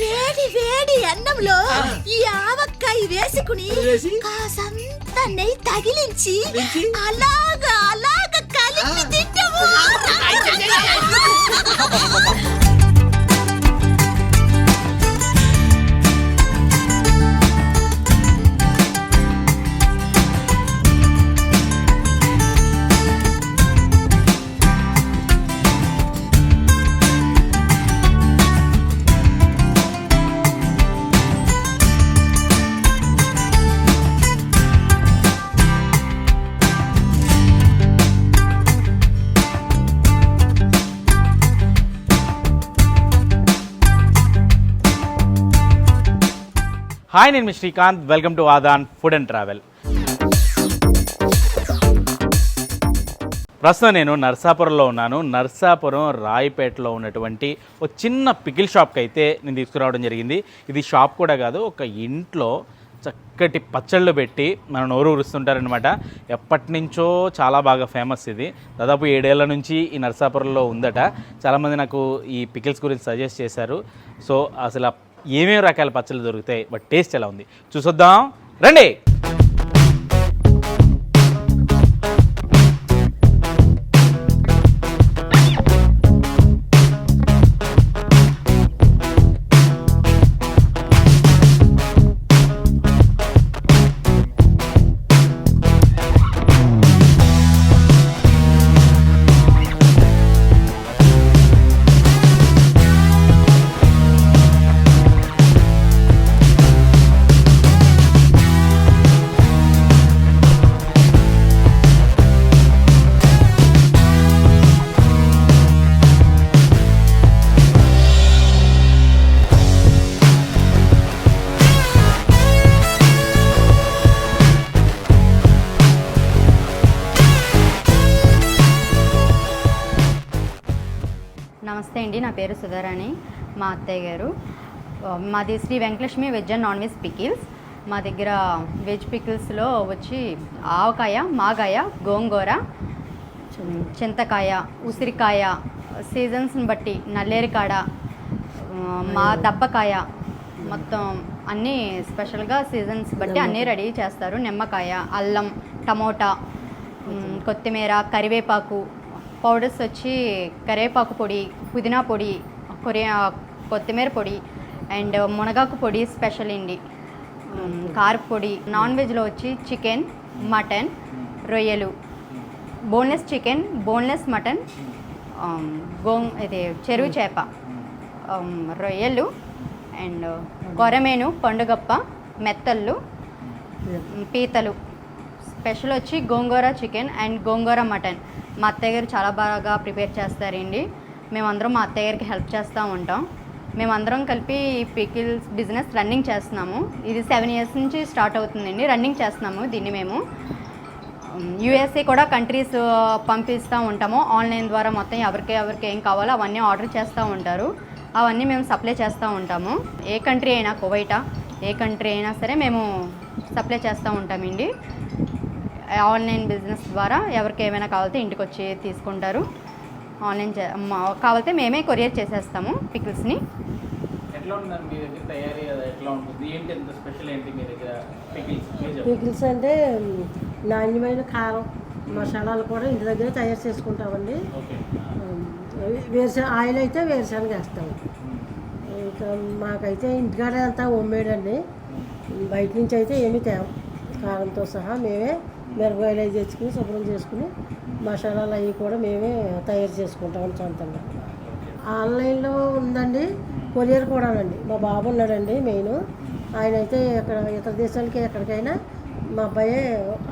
వేడి వేడి అన్నంలో ఈ ఆవకాయ వేసుకుని వేసి? కాసంత నెయ్యి తగిలించి? అలాగా అలాగా కలిపి తింటాము హాయ్ నేను మీ Srikanth. Welcome to Aadhan food and travel ప్రస్తుతం నేను నర్సాపురంలో ఉన్నాను. నర్సాపురం రాయిపేటలో ఉన్నటువంటి ఒక చిన్న పికిల్ షాప్కి అయితే నేను తీసుకురావడం జరిగింది. ఇది షాప్ కూడా కాదు ఒక ఇంట్లో చక్కటి పచ్చళ్ళు పెట్టి మన నోరు ఊరుస్తుంటారనమాట ఎప్పటి నుంచో చాలా బాగా ఫేమస్ ఇది. దాదాపు ఏడేళ్ళ నుంచి ఈ నర్సాపురంలో ఉందట. చాలామంది నాకు ఈ పికిల్స్ గురించి సజెస్ట్ చేశారు. సో అసలు ఏమేమి రకాల పచ్చళ్ళు దొరుకుతాయి బట్ టేస్ట్ ఎలా ఉంది? చూసొద్దాం. రండి! నా పేరు సుధారాణి మా అత్తయ్య గారు. మాది Sri Venkatalakshmi veg and non veg pickles. మా దగ్గర వెజ్ పికిల్స్లో వచ్చి ఆవకాయ మాగాయ గోంగూర చింతకాయ ఉసిరికాయ సీజన్స్ని బట్టి నల్లేరికాడ మా దబ్బకాయ మొత్తం అన్నీ స్పెషల్గా సీజన్స్ బట్టి అన్నీ రెడీ చేస్తారు. నిమ్మకాయ అల్లం టమోటా కొత్తిమీర కరివేపాకు పౌడర్స్ వచ్చి కరివేపాకు పొడి పుదీనా పొడి కొరియా కొత్తిమీర పొడి అండ్ మునగాకు పొడి స్పెషల్ అండి. కారపు పొడి నాన్ వెజ్లో వచ్చి చికెన్ మటన్ రొయ్యలు బోన్లెస్ చికెన్ బోన్లెస్ మటన్ గోం ఇది చెరువు చేప రొయ్యలు అండ్ కొరమేను పండుగప్ప మెత్తళ్ళు పీతలు. స్పెషల్ వచ్చి గోంగూర చికెన్ అండ్ గోంగూర మటన్. మా అత్తయ్య గారు చాలా బాగా ప్రిపేర్ చేస్తారండి. మేమందరం మా అత్తయ్య గారికి హెల్ప్ చేస్తూ ఉంటాం. మేమందరం కలిపి పికిల్స్ బిజినెస్ రన్నింగ్ చేస్తున్నాము. ఇది సెవెన్ ఇయర్స్ నుంచి స్టార్ట్ అవుతుందండి. రన్నింగ్ చేస్తున్నాము దీన్ని మేము. యూఎస్ఏ కూడా కంట్రీస్ పంపిస్తూ ఉంటాము. ఆన్లైన్ ద్వారా మొత్తం ఎవరికి ఎవరికి ఏం కావాలో అవన్నీ ఆర్డర్ చేస్తూ ఉంటారు. అవన్నీ మేము సప్లై చేస్తూ ఉంటాము. ఏ కంట్రీ అయినా కువైటా ఏ కంట్రీ అయినా సరే మేము సప్లై చేస్తూ ఉంటామండి. ఆన్లైన్ బిజినెస్ ద్వారా ఎవరికి ఏమైనా కావాలితే ఇంటికి వచ్చి తీసుకుంటారు. ఆన్లైన్ చే మా- కావాలితే మేమే కొరియర్ చేసేస్తాము పికిల్స్ని. ఎట్లా ఉంటున్నారు మీ దగ్గర తయారీ అది ఎట్లా ఉంటుంది? ఏంటి ఎంత స్పెషల్ ఏంటి మీ దగ్గర పికిల్స్? అంటే నాణ్యమైన కారం మసాలాలు కూడా ఇంటి దగ్గర తయారు చేసుకుంటామండి. వేరుశెన ఆయిల్ అయితే వేరుశనగ వేస్తాము ఇంకా మాకైతే ఇంటికాడ అంతా హోమ్మేడ్ అండి. బయట నుంచి అయితే ఏమీ తేం కారంతో సహా మేమే మిరపకాయలు అవి తెచ్చుకుని శుభ్రం చేసుకుని మసాలాలు అవి కూడా మేమే తయారు చేసుకుంటాం సొంతంగా. ఆన్లైన్లో ఉందండి కొరియర్ కూడానండి. మా బాబు ఉన్నాడండి మెయిన్. ఆయన అయితే ఇక్కడ ఇతర దేశాలకి ఎక్కడికైనా మా అబ్బాయి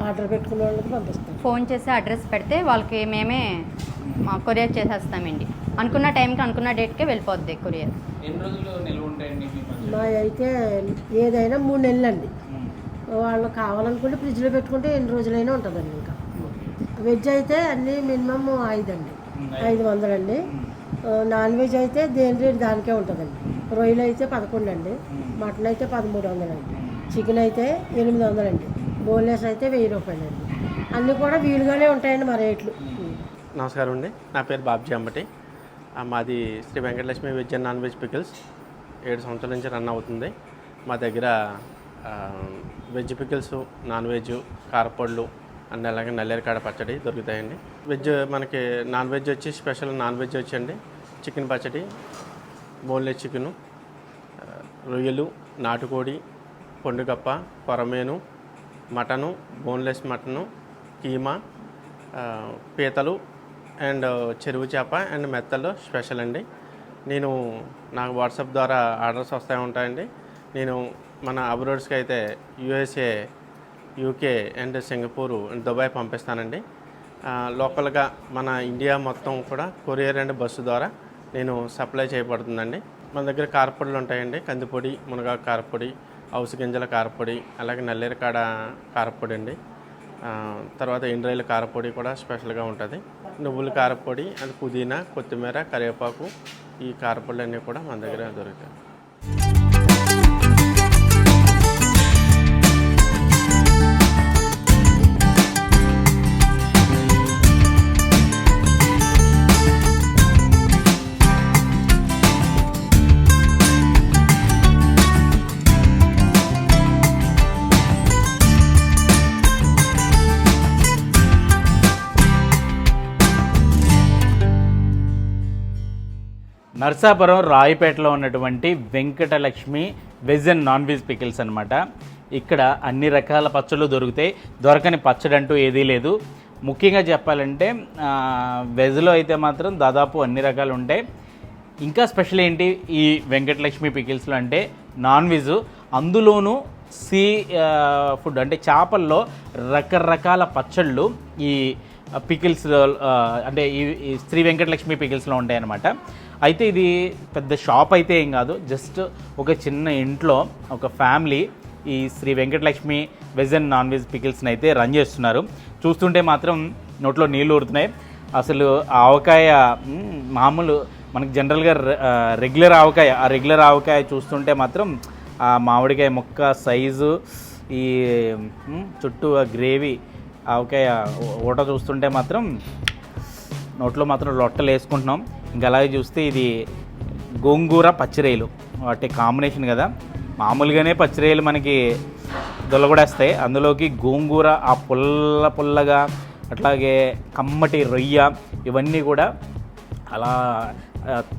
ఆర్డర్ పెట్టుకున్న వాళ్ళకి పంపిస్తాం. ఫోన్ చేసి అడ్రస్ పెడితే వాళ్ళకి మేమే మా కొరియర్ చేసేస్తామండి. అనుకున్న టైంకి అనుకున్న డేట్కే వెళ్ళిపోద్ది కొరియర్. ఎన్ని రోజులు నిల్వ ఉంటాయండి మీ పచ్చడి? మా అయితే ఏదైనా మూడు నెలలు అండి వాళ్ళు కావాలనుకుంటే ఫ్రిడ్జ్లో పెట్టుకుంటే ఎన్ని రోజులైనా ఉంటుందండి ఇంకా. వెజ్ అయితే అన్నీ మినిమం ఐదు అండి. ఐదు. వందలండి. నాన్ వెజ్ అయితే దేని రేటు దానికే ఉంటుందండి. రొయ్యలు అయితే పదకొండు అండి మటన్ అయితే పదమూడు వందలండి చికెన్ అయితే ఎనిమిది వందలండి బోన్లెస్ అయితే వెయ్యి రూపాయలండి. అన్నీ కూడా వీలుగానే ఉంటాయండి మా రేట్లు. నమస్కారం అండి. నా పేరు బాబ్జీ అంబటి. మాది Sri Venkatalakshmi veg and non veg pickles. ఏడు సంవత్సరాల నుంచి రన్ అవుతుంది. మా దగ్గర ఆ, వెజ్ పికిల్స్ నాన్ వెజ్ కారపళ్ళు అండ్ అలాగే నల్లేరికాడ పచ్చడి దొరుకుతాయండి. వెజ్ మనకి నాన్ వెజ్ వచ్చి స్పెషల్ నాన్ వెజ్ వచ్చండి చికెన్ పచ్చడి బోన్లెస్ చికెను రొయ్యలు నాటుకోడి పొండుగప్ప కొరమేను మటను బోన్లెస్ మటను కీమా పీతలు అండ్ చెరువు చేప అండ్ మెత్తలు స్పెషల్ అండి. నేను నాకు వాట్సాప్ ద్వారా ఆర్డర్స్ వస్తూ ఉంటాయండి. నేను మన అబ్రోడ్స్కి అయితే USA UK and Singapore and Dubai పంపిస్తానండి. లోకల్గా మన ఇండియా మొత్తం కూడా కొరియర్ అండ్ బస్సు ద్వారా నేను సప్లై చేయబడుతుందండి. మన దగ్గర కారపొడులు ఉంటాయండి. కందిపొడి మునగాకు కారపొడి అవుసు గింజల కారపొడి అలాగే నల్లేరికాడ కారపొడి అండి. తర్వాత ఎండ్రాయిల కారపొడి కూడా స్పెషల్గా ఉంటుంది. నువ్వుల కారపొడి అది పుదీనా కొత్తిమీర కరివేపాకు ఈ కారపొడులు అన్నీ కూడా మన దగ్గర దొరుకుతాయి. నర్సాపురం రాయిపేటలో ఉన్నటువంటి Venkatalakshmi veg and non veg pickles అనమాట ఇక్కడ అన్ని రకాల పచ్చళ్ళు దొరుకుతాయి. దొరకని పచ్చడి అంటూ ఏదీ లేదు. ముఖ్యంగా చెప్పాలంటే వెజ్లో అయితే మాత్రం దాదాపు అన్ని రకాలు ఉంటాయి. ఇంకా స్పెషల్ ఏంటి ఈ వెంకటలక్ష్మి పికిల్స్లో అంటే నాన్ వెజ్. అందులోనూ సీ ఫుడ్ అంటే చేపల్లో రకరకాల పచ్చళ్ళు ఈ పికిల్స్ అంటే ఈ శ్రీ వెంకటలక్ష్మి పికిల్స్లో ఉంటాయన్నమాట. అయితే ఇది పెద్ద షాప్ అయితే ఏం కాదు. జస్ట్ ఒక చిన్న ఇంట్లో ఒక ఫ్యామిలీ ఈ Sri Venkatalakshmi veg and non veg పికిల్స్ని అయితే రన్ చేస్తున్నారు. చూస్తుంటే మాత్రం నోట్లో నీళ్ళు ఊరుతున్నాయి. అసలు ఆవకాయ మామూలు మనకి జనరల్గా రెగ్యులర్ ఆవకాయ ఆ రెగ్యులర్ ఆవకాయ చూస్తుంటే మాత్రం ఆ మామిడికాయ ముక్క సైజు ఈ చుట్టూ ఆ గ్రేవీ ఆవకాయ ఊట చూస్తుంటే మాత్రం నోట్లో మాత్రం లొట్టలు వేసుకుంటున్నాం. ఇంకా అలాగే చూస్తే ఇది గోంగూర పచ్చిరేలు. వాటి కాంబినేషన్ కదా. మామూలుగానే పచ్చిరేలు మనకి దొలగొడేస్తాయి. అందులోకి గోంగూర ఆ పుల్ల పుల్లగా అట్లాగే కమ్మటి రొయ్య ఇవన్నీ కూడా అలా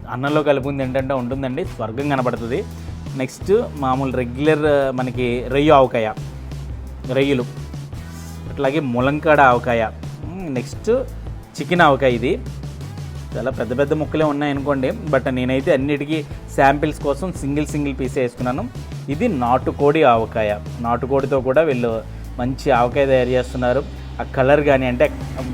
అన్నంలో కలుపుకుంది ఏంటంటే ఉంటుందండి. స్వర్గం కనబడుతుంది. నెక్స్ట్ మామూలు రెగ్యులర్ మనకి రొయ్య ఆవకాయ రొయ్యలు. అట్లాగే ములంకాడ ఆవకాయ. నెక్స్ట్ చికెన్ ఆవకాయ ఇది. చాలా పెద్ద పెద్ద ముక్కలే ఉన్నాయి అనుకోండి బట్ నేనైతే అన్నిటికీ శాంపిల్స్ కోసం సింగిల్ సింగిల్ పీస్ వేసుకున్నాను. ఇది నాటుకోడి ఆవకాయ. నాటుకోడితో కూడా వీళ్ళు మంచి ఆవకాయ తయారు చేస్తున్నారు. ఆ కలర్ కానీ అంటే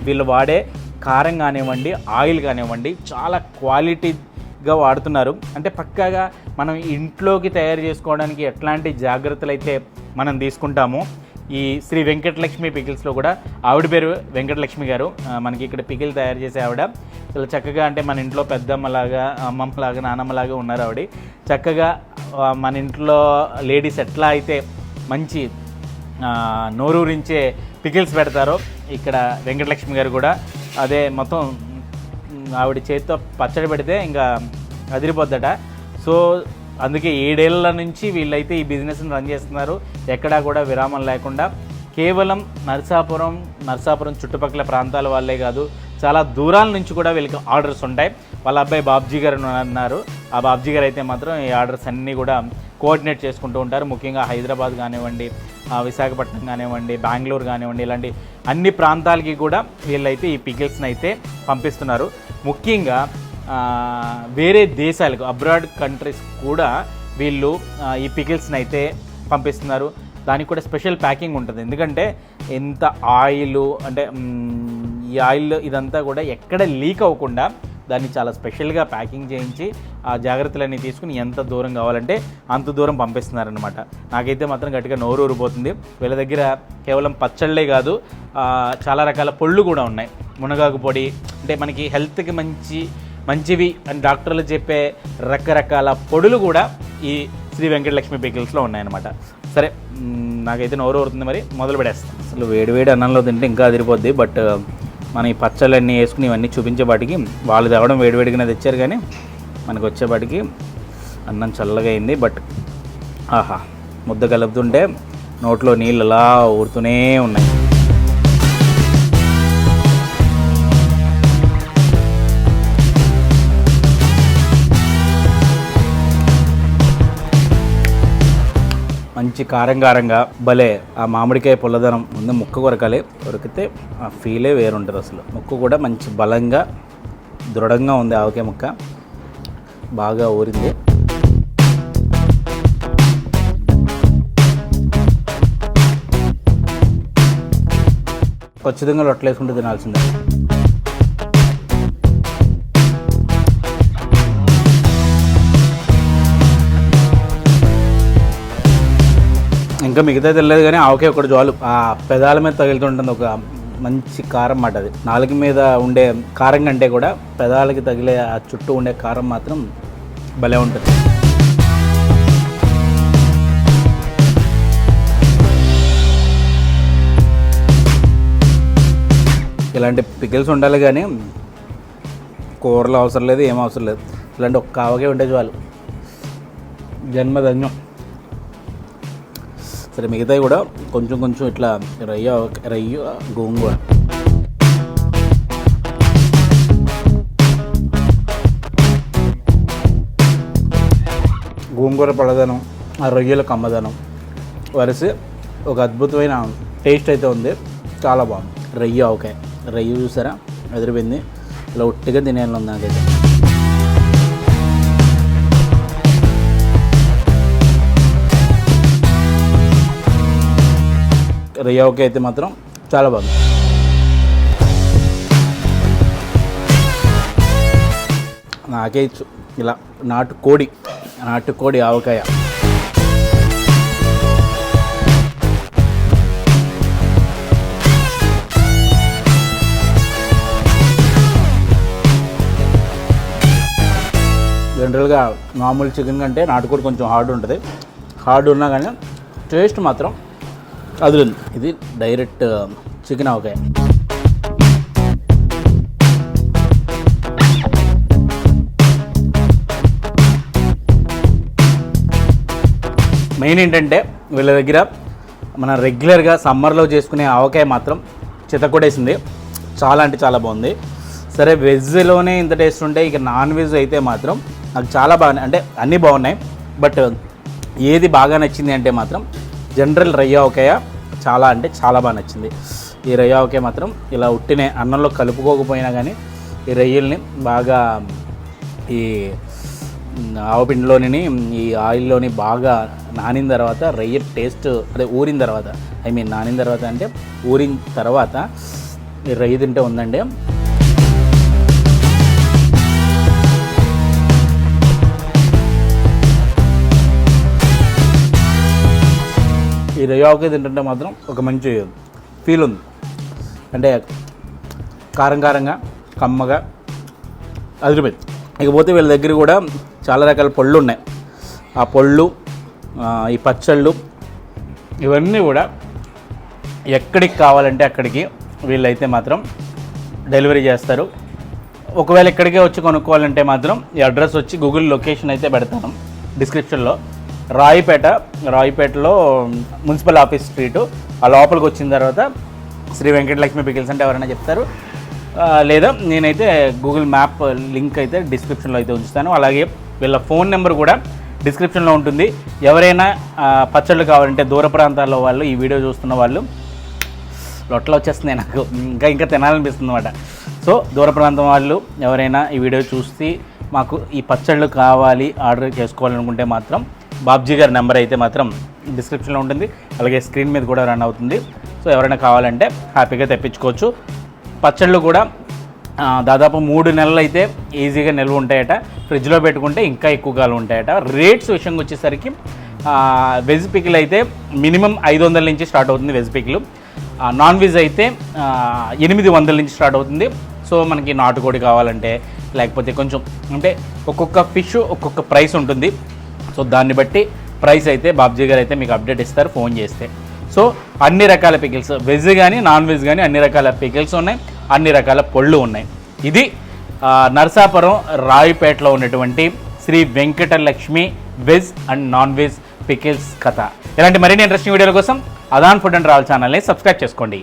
వీళ్ళు వాడే కారం కానివ్వండి ఆయిల్ కానివ్వండి చాలా క్వాలిటీగా వాడుతున్నారు. అంటే పక్కాగా మనం ఇంట్లోకి తయారు చేసుకోవడానికి ఎట్లాంటి జాగ్రత్తలు అయితే మనం తీసుకుంటామో ఈ శ్రీ వెంకటలక్ష్మి పికిల్స్లో కూడా ఆవిడ పేరు వెంకటలక్ష్మి గారు. మనకి ఇక్కడ పికిల్ తయారు చేసే ఆవిడ. చాలా చక్కగా అంటే మన ఇంట్లో పెద్దమ్మలాగా అమ్మమ్మలాగా నానమ్మలాగా ఉన్నారు ఆవిడ. చక్కగా మన ఇంట్లో లేడీస్ ఎట్లా అయితే మంచి నోరూరించే పికిల్స్ పెడతారో ఇక్కడ వెంకటలక్ష్మి గారు కూడా అదే మొత్తం ఆవిడ చేతితో పచ్చడి పెడితే ఇంకా అదిరిపోద్దట. సో అందుకే ఏడేళ్ళ నుంచి వీళ్ళైతే ఈ బిజినెస్ని రన్ చేస్తున్నారు. ఎక్కడా కూడా విరామం లేకుండా. కేవలం నరసాపురం నరసాపురం చుట్టుపక్కల ప్రాంతాల వాళ్ళే కాదు చాలా దూరాల నుంచి కూడా వీళ్ళకి ఆర్డర్స్ ఉంటాయి. వాళ్ళ అబ్బాయి బాబ్జీ గారు అన్నారు. ఆ బాబ్జీ గారు అయితే మాత్రం ఈ ఆర్డర్స్ అన్నీ కూడా కోఆర్డినేట్ చేసుకుంటూ ఉంటారు. ముఖ్యంగా హైదరాబాద్ కానివ్వండి విశాఖపట్నం కానివ్వండి బెంగళూరు కానివ్వండి ఇలాంటి అన్ని ప్రాంతాలకి కూడా వీళ్ళైతే ఈ పికిల్స్ని అయితే పంపిస్తున్నారు. ముఖ్యంగా వేరే దేశాలకు అబ్రాడ్ కంట్రీస్ కూడా వీళ్ళు ఈ పికిల్స్ని అయితే పంపిస్తున్నారు. దానికి కూడా స్పెషల్ ప్యాకింగ్ ఉంటుంది. ఎందుకంటే ఎంత ఆయిల్ అంటే ఈ ఆయిల్ ఇదంతా కూడా ఎక్కడ లీక్ అవ్వకుండా దాన్ని చాలా స్పెషల్గా ప్యాకింగ్ చేయించి ఆ జాగ్రత్తలన్నీ తీసుకుని ఎంత దూరం కావాలంటే అంత దూరం పంపిస్తున్నారనమాట నాకైతే మాత్రం గట్టిగా నోరు ఊరిపోతుంది. వీళ్ళ దగ్గర కేవలం పచ్చళ్ళే కాదు చాలా రకాల పొళ్ళు కూడా ఉన్నాయి. మునగాకు పొడి అంటే మనకి హెల్త్కి మంచి మంచివి అని డాక్టర్లు చెప్పే రకరకాల పొడులు కూడా ఈ శ్రీ వెంకటలక్ష్మి పికిల్స్లో ఉన్నాయన్నమాట. సరే నాకైతే నోరు ఊరుతుంది మరి మొదలు పెడేస్తాను అసలు వేడి వేడి అన్నంలో తింటే ఇంకా అదిరిపోద్ది బట్ మన ఈ పచ్చళ్ళన్నీ వేసుకుని ఇవన్నీ చూపించేపాటికి వాళ్ళు తేవడం వేడివేడిగానే తెచ్చారు కానీ మనకు వచ్చేపాటికి అన్నం చల్లగా అయింది బట్ ఆహా ముద్ద కలుపుతుంటే నోట్లో నీళ్ళు అలా ఊరుతూనే ఉన్నాయి. మంచి కారం కారంగా భలే ఆ మామిడికాయ పుల్లదనం ముందు ముక్క కొరకాలి. కొరికితే ఆ ఫీలే వేరుంటుంది అసలు. ముక్క కూడా మంచి బలంగా దృఢంగా ఉంది ఆవకాయ ముక్క. బాగా ఊరింది. ఖచ్చితంగా రొట్టెలేసుకుంటూ తినాల్సిందే. ఇంకా మిగతా తెలియదు కానీ ఆవకాయ ఒకటి చాలు. ఆ పెదాల మీద తగులుతుంటుంది ఒక మంచి కారం మాట అది. నాలుగు మీద ఉండే కారం కంటే కూడా పెదాలకి తగిలే ఆ చుట్టూ ఉండే కారం మాత్రం భలే ఉంటుంది. ఇలాంటి పికిల్స్ ఉండాలి కానీ కూరలు అవసరం లేదు ఏం అవసరం లేదు. ఇలాంటి ఒక్క ఆవకాయ ఉంటే చాలు. జన్మధన్యం. సరే మిగతాయి కూడా కొంచెం కొంచెం ఇట్లా రయ్య రయ్య గోంగూర. గోంగూర పడదనం ఆ రొయ్యల కమ్మదనం. వరిసి ఒక అద్భుతమైన టేస్ట్ అయితే ఉంది. చాలా బాగుంది. రొయ్య ఓకే. రొయ్య చూసారా? ఎదిరిపోయింది ఇలా ఒట్టిగా తినేయాలి ఉంది నాకైతే. రియోకి అయితే మాత్రం చాలా బాగుంది. నాకే ఇలా నాటు కోడి నాటు కోడి ఆవకాయ. జనరల్గా మామూలు చికెన్ కంటే నాటుకోడి కొంచెం హార్డ్ ఉంటుంది. హార్డ్ ఉన్నా కానీ టేస్ట్ మాత్రం అది ఇది డైరెక్ట్ చికెన్ ఆవకాయ. మెయిన్ ఏంటంటే వీళ్ళ దగ్గర మన రెగ్యులర్గా సమ్మర్లో చేసుకునే ఆవకాయ మాత్రం చితకొడేసింది చాలా అంటే చాలా బాగుంది. సరే వెజ్లోనే ఇంత టేస్ట్ ఉంటే ఇక నాన్ వెజ్ అయితే మాత్రం నాకు చాలా బాగా అంటే అన్నీ బాగున్నాయి. బట్ ఏది బాగా నచ్చింది అంటే మాత్రం జనరల్ రయ్య ఆవకాయ చాలా అంటే చాలా బాగా నచ్చింది. ఈ రయ్యా ఒకే మాత్రం ఇలా ఉట్టినే అన్నంలో కలుపుకోకపోయినా కానీ ఈ రొయ్యల్ని బాగా ఈ ఆవపిండిలోని ఈ ఆయిల్లోని బాగా నానిన తర్వాత రొయ్య టేస్ట్ అదే ఊరిన తర్వాత ఐ మీన్ నానిన తర్వాత అంటే ఊరిన తర్వాత ఈ రొయ్య తింటే ఉందండి. ఈ రొయ్య తింటుంటే మాత్రం ఒక మంచి ఫీల్ ఉంది. అంటే కారం కారంగా కమ్మగా అదిరిపోయింది. ఇకపోతే వీళ్ళ దగ్గర కూడా చాలా రకాల పళ్ళు ఉన్నాయి. ఆ పళ్ళు ఈ పచ్చళ్ళు ఇవన్నీ కూడా ఎక్కడికి కావాలంటే అక్కడికి వీళ్ళైతే మాత్రం డెలివరీ చేస్తారు. ఒకవేళ ఇక్కడికే వచ్చి కొనుక్కోవాలంటే మాత్రం ఈ అడ్రస్ వచ్చి గూగుల్ లొకేషన్ అయితే పెడతాను. డిస్క్రిప్షన్లో. రాయిపేట రాయిపేటలో మున్సిపల్ ఆఫీస్ స్ట్రీటు. ఆ లోపలికి వచ్చిన తర్వాత శ్రీ వెంకటలక్ష్మి పికిల్స్ అంటే ఎవరైనా చెప్తారు. లేదా నేనైతే గూగుల్ మ్యాప్ లింక్ అయితే డిస్క్రిప్షన్లో అయితే ఉంచుతాను. అలాగే వీళ్ళ ఫోన్ నెంబర్ కూడా డిస్క్రిప్షన్లో ఉంటుంది. ఎవరైనా పచ్చళ్ళు కావాలంటే దూర ప్రాంతాల్లో వాళ్ళు ఈ వీడియో చూస్తున్న వాళ్ళు లొట్ల వచ్చేస్తున్నాయి నాకు. ఇంకా ఇంకా తినాలనిపిస్తుంది అనమాట సో దూర ప్రాంతం వాళ్ళు ఎవరైనా ఈ వీడియో చూసి మాకు ఈ పచ్చళ్ళు కావాలి ఆర్డర్ చేసుకోవాలనుకుంటే మాత్రం బాబ్జీ గారి నెంబర్ అయితే మాత్రం డిస్క్రిప్షన్లో ఉంటుంది. అలాగే స్క్రీన్ మీద కూడా రన్ అవుతుంది. సో ఎవరైనా కావాలంటే హ్యాపీగా తెప్పించుకోవచ్చు. పచ్చళ్ళు కూడా దాదాపు మూడు నెలలు అయితే ఈజీగా నిల్వ ఉంటాయట. ఫ్రిడ్జ్లో పెట్టుకుంటే ఇంకా ఎక్కువ కాలం ఉంటాయట. రేట్స్ విషయంగా వచ్చేసరికి వెజ్ పికిల్ అయితే మినిమం ఐదు వందల నుంచి స్టార్ట్ అవుతుంది వెజ్ పికిల్. నాన్ వెజ్ అయితే ఎనిమిది వందల నుంచి స్టార్ట్ అవుతుంది. సో మనకి నాటుకోడి కావాలంటే లేకపోతే కొంచెం అంటే ఒక్కొక్క ఫిష్ ఒక్కొక్క ప్రైస్ ఉంటుంది. సో దాన్ని బట్టి ప్రైస్ అయితే బాబ్జీ గారు అయితే మీకు అప్డేట్ ఇస్తారు ఫోన్ చేస్తే. సో అన్ని రకాల పికిల్స్ వెజ్ కానీ నాన్ వెజ్ కానీ అన్ని రకాల పికిల్స్ ఉన్నాయి అన్ని రకాల పొళ్ళు ఉన్నాయి. ఇది నరసాపురం రాయిపేటలో ఉన్నటువంటి Sri Venkatalakshmi veg and non veg pickles కథ. ఇలాంటి మరిన్ని ఇంట్రెస్టింగ్ వీడియోల కోసం అదాన్ ఫుడ్ అండ్ ట్రావెల్ ఛానల్ని సబ్స్క్రైబ్ చేసుకోండి.